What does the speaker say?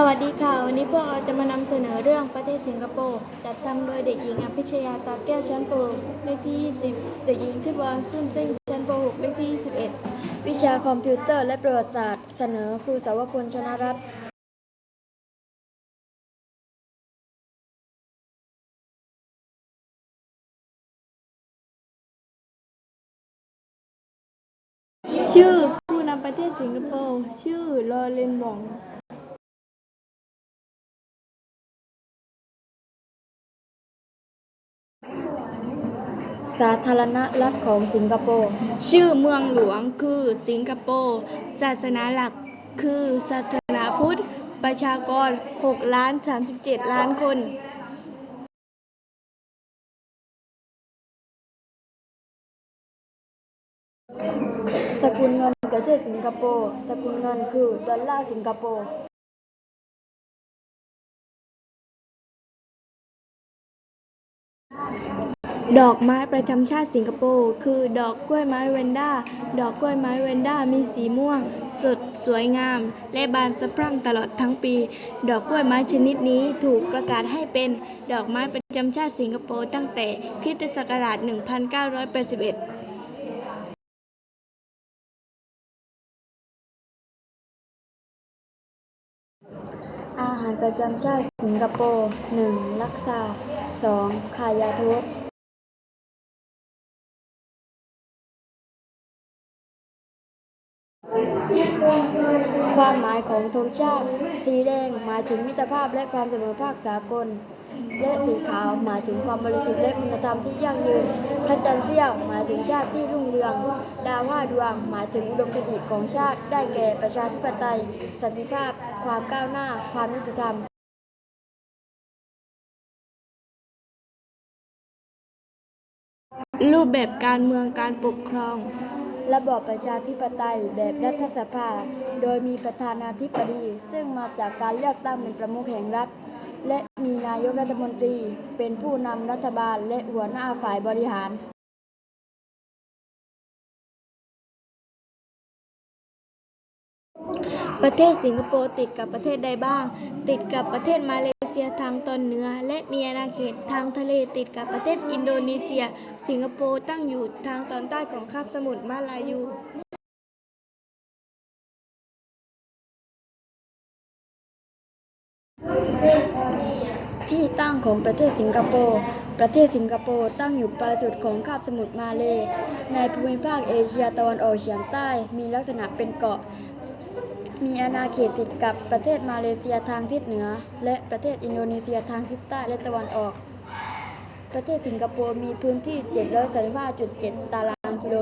สวัสดีค่ะ วันนี้พวกเราจะมานำเสนอเรื่องประเทศสิงคโปร์จัดทำโดยเด็กหญิงอภิชยาตาแก้วชั้นป .6 เลขที่ 20 เด็กหญิงทิพวรรณซุ่มเส้นชั้นป .6 เลขที่ 21 วิชาคอมพิวเตอร์และประวัติศาสตร์ เสนอครูสาวพลชนะรัตน์ชื่อผู้นำประเทศสิงคโปร์ชื่อลอเรนหม่อง สาธารณรัฐของสิงคโปร์ ชื่อเมืองหลวงคือสิงคโปร์ ศาสนาหลักคือศาสนาพุทธ ประชากร 6 ล้าน 37 ล้านคนสกุลเงินประเทศสิงคโปร์ สกุลเงินคือดอลลาร์สิงคโปร์ ดอกไม้ประจำชาติสิงคโปร์คือดอกกล้วยไม้เวนด้า ดอกกล้วยไม้เวนด้ามีสีม่วง สดสวยงาม และบานสะพรั่งตลอดทั้งปี ดอกกล้วยไม้ชนิดนี้ถูกประกาศให้เป็นดอกไม้ประจำชาติสิงคโปร์ตั้งแต่คริสตศักราช 1981อาหารประจำชาติสิงคโปร์ 1. ลักซา 2. คายาโท ความหมายของธงชาติ สีแดงหมายถึงมิตรภาพและความเสมอภาคสากล และสีขาวหมายถึงความบริสุทธิ์และคุณธรรมที่ยั่งยืนพระจันทร์เสี้ยวหมายถึงชาติที่รุ่งเรือง ดาวห้าดวงหมายถึงอุดมคติของชาติ ได้แก่ประชาธิปไตย สันติภาพ ความก้าวหน้า ความยุติธรรมรูปแบบการเมืองการปกครอง ระบอบประชาธิปไตยแบบรัฐสภา โดยมีประธานาธิบดี ซึ่งมาจากการเลือกตั้งเป็นประมุขแห่งรัฐ และมีนายกรัฐมนตรี เป็นผู้นำรัฐบาลและหัวหน้าฝ่ายบริหารประเทศสิงคโปร์ติดกับประเทศใดบ้าง ติดกับประเทศมาเลเซียทางตอนเหนือ และมีอาณาเขตทางทะเลติดกับประเทศอินโดนีเซีย สิงคโปร์ตั้งอยู่ทางตอนใต้ของคาบสมุทรมาลายูที่ตั้งของประเทศสิงคโปร์ ประเทศสิงคโปร์ตั้งอยู่ปลายสุดของคาบสมุทรมาเลยในภูมิภาคเอเชียตะวันออกเฉียงใต้ มีลักษณะเป็นเกาะ มีอาณาเขตติดกับประเทศมาเลเซียทางทิศเหนือ และประเทศอินโดนีเซียทางทิศใต้และตะวันออก ประเทศสิงคโปร์มีพื้นที่ 735.7 ตารางกิโล